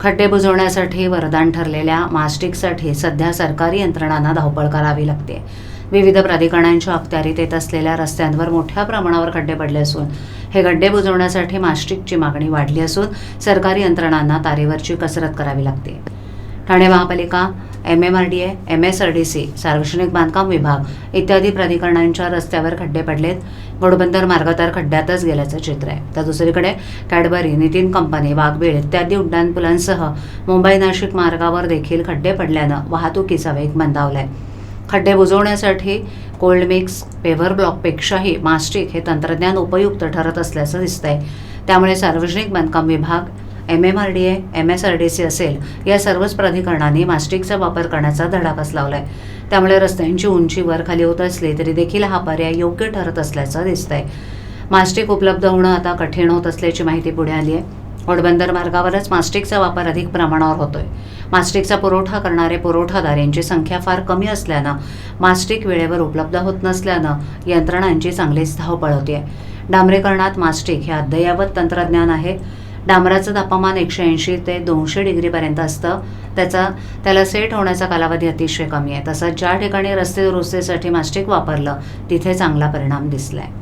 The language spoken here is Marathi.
खड्डे बुजवण्यासाठी वरदान ठरलेल्या मास्टिकसाठी सध्या सरकारी यंत्रणांना धावपळ करावी लागते. विविध प्राधिकरणांच्या अखत्यारीत येत असलेल्या रस्त्यांवर मोठ्या प्रमाणावर खड्डे पडले असून हे खड्डे बुजवण्यासाठी मास्टिकची मागणी वाढली असून सरकारी यंत्रणांना तारेवरची कसरत करावी लागते. ठाणे महापालिका M M R D A M S R D C सार्वजनिक बांधकाम विभाग इत्यादी प्राधिकरणांच्या रस्त्यावर खड्डे पडलेत. घोडबंदर मार्ग तर खड्ड्यातच गेल्याचं चित्र आहे. तर दुसरीकडे कॅडबरी नितीन कंपनी वाघबीळ इत्यादी उड्डाणपुलांसह मुंबई नाशिक मार्गावर देखील खड्डे पडल्यानं वाहतुकीचा वेग मंदावलाय. खड्डे बुजवण्यासाठी कोल्ड मिक्स पेव्हर ब्लॉकपेक्षाही मास्टिक हे तंत्रज्ञान उपयुक्त ठरत असल्याचं दिसतंय. त्यामुळे सार्वजनिक बांधकाम विभाग M M R D A M S R D C असेल या सर्वच प्राधिकरणांनी मास्टिकचा वापर करण्याचा धडापास लावला आहे त्यामुळे रस्त्यांची उंची वर खाली होत असली तरी देखील हा पर्याय योग्य ठरत असल्याचं दिसतंय. मास्टिक उपलब्ध होणं आता कठीण होत असल्याची माहिती पुढे आली आहे. घोडबंदर मार्गावरच मास्टिकचा वापर अधिक प्रमाणावर होतोय. मास्टिकचा पुरवठा करणारे पुरवठादार यांची संख्या फार कमी असल्यानं मास्टिक वेळेवर उपलब्ध होत नसल्यानं यंत्रणांची चांगलीच धावपळ आहे डांबरीकरणात मास्टिक हे अद्ययावत तंत्रज्ञान आहे. डांबराचं तापमान एकशे ऐंशी ते दोनशे डिग्रीपर्यंत असतं. त्याचा त्याला सेट होण्याचा कालावधी अतिशय कमी आहे. तसंच ज्या ठिकाणी रस्ते दुरुस्तीसाठी मास्टिक वापरलं तिथे चांगला परिणाम दिसला आहे